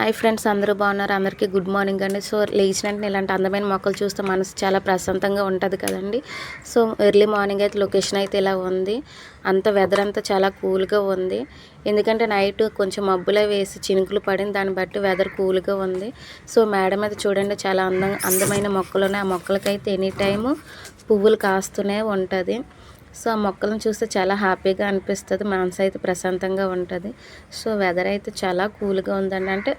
Hi friends అందరూ బాగున్నారు? అందరికీ గుడ్ మార్నింగ్ అండి. సో లేచిన వెంటనే ఇలాంటి అందమైన మొక్కలు చూస్తే మనసు చాలా ప్రశాంతంగా ఉంటుంది కదండి. సో ఎర్లీ మార్నింగ్ అయితే లొకేషన్ అయితే ఇలా ఉంది. అంత వెదర్ అంతా చాలా కూల్గా ఉంది. ఎందుకంటే నైట్ కొంచెం మబ్బులే వేసి చినుకులు పడింది. దాన్ని బట్టి వెదర్ కూల్గా ఉంది. సో మేడ మీద చూడండి చాలా అందం అందమైన మొక్కలు ఉన్నాయి ఆ మొక్కలకైతే ఎనీ టైము పువ్వులు కాస్తూనే ఉంటుంది. సో ఆ మొక్కలను చూస్తే చాలా హ్యాపీగా అనిపిస్తుంది. మనసు అయితే ప్రశాంతంగా ఉంటుంది. సో వెదర్ అయితే చాలా కూల్గా ఉందండి. అంటే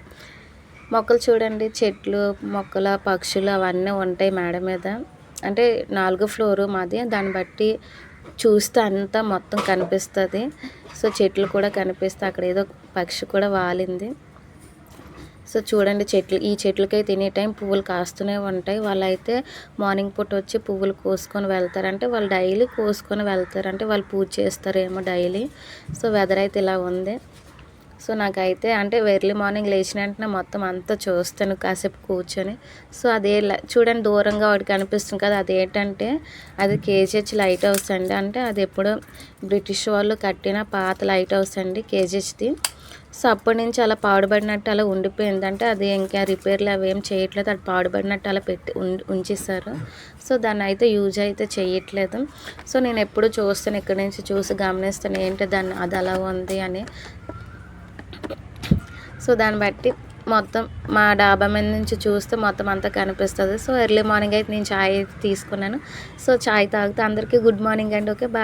మొక్కలు చూడండి చెట్లు మొక్కల పక్షులు అవన్నీ ఉంటాయి మేడ మీద. అంటే నాలుగో ఫ్లోరు మాది. దాన్ని బట్టి చూస్తే అంతా మొత్తం కనిపిస్తుంది. సో చెట్లు కూడా కనిపిస్తాయి. అక్కడ ఏదో పక్షి కూడా వాలింది. సో చూడండి చెట్లు ఈ చెట్లకై తినే టైం పువ్వులు కాస్తూనే ఉంటాయి. వాళ్ళైతే మార్నింగ్ పూట వచ్చి పువ్వులు కోసుకొని వెళ్తారంటే వాళ్ళు డైలీ కోసుకొని వెళ్తారంటే వాళ్ళు పూజ చేస్తారేమో డైలీ. సో వెదర్ అయితే ఇలా ఉంది. సో నాకైతే అంటే ఎర్లీ మార్నింగ్ లేచిన వెంటనే మొత్తం అంతా చూస్తాను కాసేపు కూర్చొని. సో అదే చూడండి దూరంగా వాడికి కనిపిస్తుంది కదా అదేంటంటే అది కేజీహెచ్ లైట్ హౌస్ అండి. అంటే అది ఎప్పుడో బ్రిటిష్ వాళ్ళు కట్టిన పాత లైట్ హౌస్ అండి కేజీహెచ్ది. సో అప్పటి నుంచి అలా పాడుబడినట్టు అలా ఉండిపోయింది. అంటే అది ఇంకా రిపేర్లు అవి ఏం చేయట్లేదు. అది పాడుబడినట్టు అలా పెట్టి ఉంచేసారు సో దాన్ని అయితే యూజ్ అయితే చేయట్లేదు. సో నేను ఎప్పుడు చూస్తాను ఇక్కడి నుంచి చూసి గమనిస్తాను ఏంటి దాన్ని అది అలా ఉంది అని. సో దాన్ని బట్టి మొత్తం మా డాబా మీద నుంచి చూస్తే మొత్తం అంతా కనిపిస్తుంది. సో ఎర్లీ మార్నింగ్ అయితే నేను ఛాయ్ తీసుకున్నాను. సో ఛాయ్ తాగితే అందరికీ గుడ్ మార్నింగ్ అండి. Okay bye.